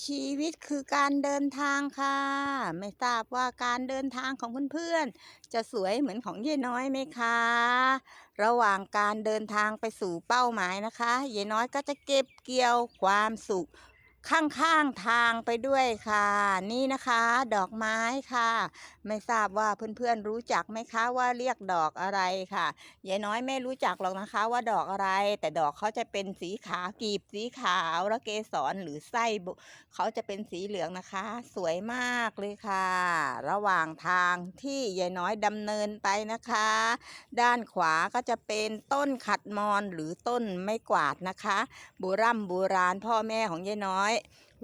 ชีวิตคือการเดินทางค่ะ ไม่ทราบว่าการเดินทางของเพื่อนๆ จะสวยเหมือนของยายน้อยไหมคะ ระหว่างการเดินทางไปสู่เป้าหมายนะคะยายน้อยก็จะเก็บเกี่ยวความสุข ข้างๆทางไปด้วยค่ะ นี่นะคะ ดอกไม้ค่ะ ไม่ทราบว่าเพื่อนๆรู้จักไหมคะว่าเรียกดอกอะไรค่ะยายน้อยไม่รู้จักหรอกนะคะ ว่าดอกอะไร แต่ดอกเขาจะเป็นสีขาวกีบสีขาวแล้วเกสรหรือไส้เขาจะเป็นสีเหลืองนะคะ สวยมากเลยค่ะ ระหว่างทางที่ยายน้อยดำเนินไปนะคะ ด้านขวาก็จะเป็นต้นขัดมอนหรือต้นไม้กวาดนะคะโบราณโบราณพ่อแม่ของยายน้อย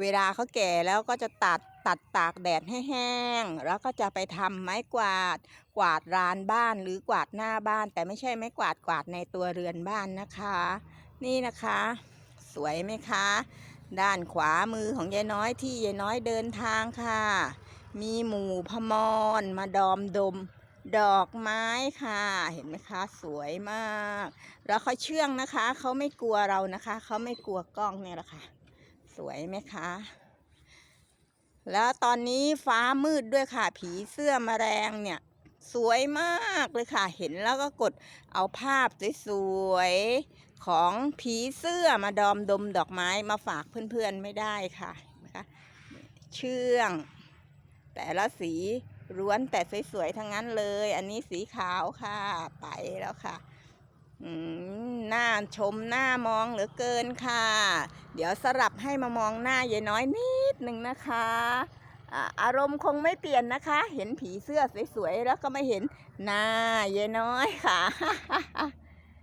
เวลาเขาแก่แล้วก็จะตัดตัดตากแดดให้แห้ง แล้วก็จะไปทำไม้กวาด กวาดลานบ้านหรือกวาดหน้าบ้าน แต่ไม่ใช่ไม้กวาดกวาดในตัวเรือนบ้านนะคะ นี่นะคะ สวยไหมคะ ด้านขวามือของยายน้อยที่ยายน้อยเดินทางค่ะ มีหมู่พมรมาดอมดมดอกไม้ค่ะ เห็นไหมคะ สวยมาก แล้วเขาเชื่องนะคะ เขาไม่กลัวเรานะคะ เขาไม่กลัวกล้องเนี่ยแหละค่ะ สวยไหมคะ แล้วตอนนี้ฟ้ามืดด้วยค่ะ ผีเสื้อมแมลงเนี่ย สวยมากเลยค่ะ เห็นแล้วก็กดเอาภาพสวยๆของผีเสื้อมาดอมดมดอกไม้มาฝากเพื่อนๆไม่ได้ค่ะนะคะเชื่อง แต่ละสีล้วนแต่สวยๆทั้งนั้นเลย อันนี้สีขาวค่ะ ไปแล้วค่ะอืมน่าชมหน่ามองเหลือเกินค่ะ เดี๋ยวสลับให้มามองหน้ายายน้อยนิดหนึ่งนะคะอาอารมณ์คงไม่เปลี่ยนนะคะ เห็นผีเสื้อสวยๆแล้วก็ไม่เห็นหน้ายายน้อยค่ะ